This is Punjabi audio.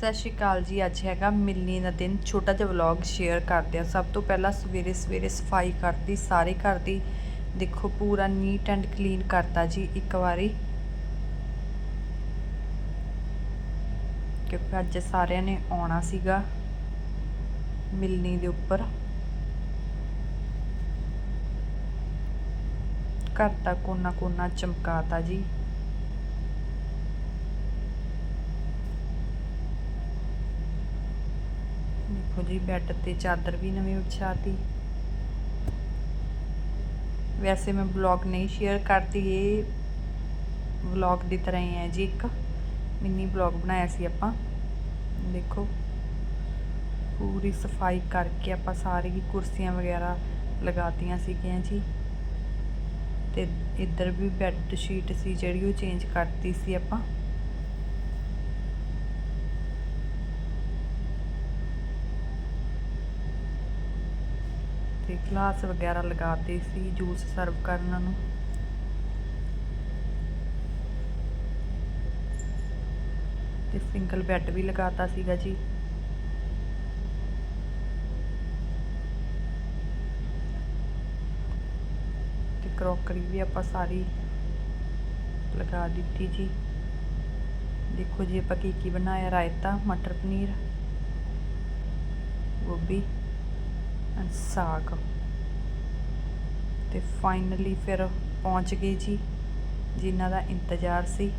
ਸਤਿ ਸ਼੍ਰੀ ਅਕਾਲ ਜੀ। ਅੱਜ ਹੈਗਾ ਮਿਲਣੀ ਦਾ ਦਿਨ। ਛੋਟਾ ਜਿਹਾ ਵਲੌਗ ਸ਼ੇਅਰ ਕਰਦੇ ਆ ਸਭ ਤੋਂ ਪਹਿਲਾਂ ਸਵੇਰੇ ਸਵੇਰੇ ਸਫ਼ਾਈ ਕਰਤੀ, ਸਾਰੇ ਘਰ ਦੀ। ਦੇਖੋ, ਪੂਰਾ ਨੀਟ ਐਂਡ ਕਲੀਨ ਕਰਤਾ ਜੀ ਇੱਕ ਵਾਰੀ। ਕਿਉਂਕਿ ਅੱਜ ਸਾਰਿਆਂ ਨੇ ਆਉਣਾ ਸੀਗਾ ਮਿਲਣੀ ਦੇ ਉੱਪਰ। ਘਰ ਦਾ ਕੋਨਾ ਕੋਨਾ ਚਮਕਾਤਾ ਜੀ। ਦੇਖੋ ਜੀ ਬੈੱਡ ਤੇ ਚਾਦਰ ਵੀ ਨਵੀਂ ਵਿਛਾਤੀ। ਵੈਸੇ ਮੈਂ ਬਲੌਗ ਨਹੀਂ ਸ਼ੇਅਰ ਕਰਦੀ, ਇਹ ਵਲੌਗ ਦੀ ਤਰ੍ਹਾਂ ਹੀ ਹੈ ਜੀ ਇੱਕ। ਮਿੰਨੀ ਬਲੌਗ ਬਣਾਇਆ ਸੀ ਆਪਾਂ। ਦੇਖੋ, ਪੂਰੀ ਸਫ਼ਾਈ ਕਰਕੇ ਆਪਾਂ ਸਾਰੀ ਕੁਰਸੀਆਂ ਵਗੈਰਾ ਲਗਾਤੀਆਂ ਸੀਗੀਆਂ ਜੀ। ਤੇ ਇੱਧਰ ਵੀ ਬੈੱਡ ਸ਼ੀਟ ਸੀ ਜਿਹੜੀ ਉਹ ਚੇਂਜ ਕਰਤੀ ਸੀ ਆਪਾਂ। ਤੇ ਗਲਾਸ ਵਗੈਰਾ ਲਗਾਤੇ ਸੀ, ਜੂਸ ਸਰਵ ਕਰਨ ਨੂੰ। ਤੇ ਸਿੰਗਲ ਬੈੱਡ ਵੀ ਲਗਾਤਾ ਸੀਗਾ ਜੀ। ਤੇ ਕਰੋਕਰੀ ਵੀ ਆਪਾਂ ਸਾਰੀ ਲਗਾ ਦਿੱਤੀ ਜੀ। ਦੇਖੋ ਜੀ ਆਪਾਂ ਕੀ ਕੀ ਬਣਾਇਆ, ਰਾਇਤਾ, ਮਟਰ ਪਨੀਰ, ਗੋਭੀ। ਸਾਗ। ਤੇ ਫਾਈਨਲੀ ਫਿਰ ਪਹੁੰਚ ਗਏ ਜੀ ਜਿਨ੍ਹਾਂ ਦਾ ਇੰਤਜ਼ਾਰ ਸੀ।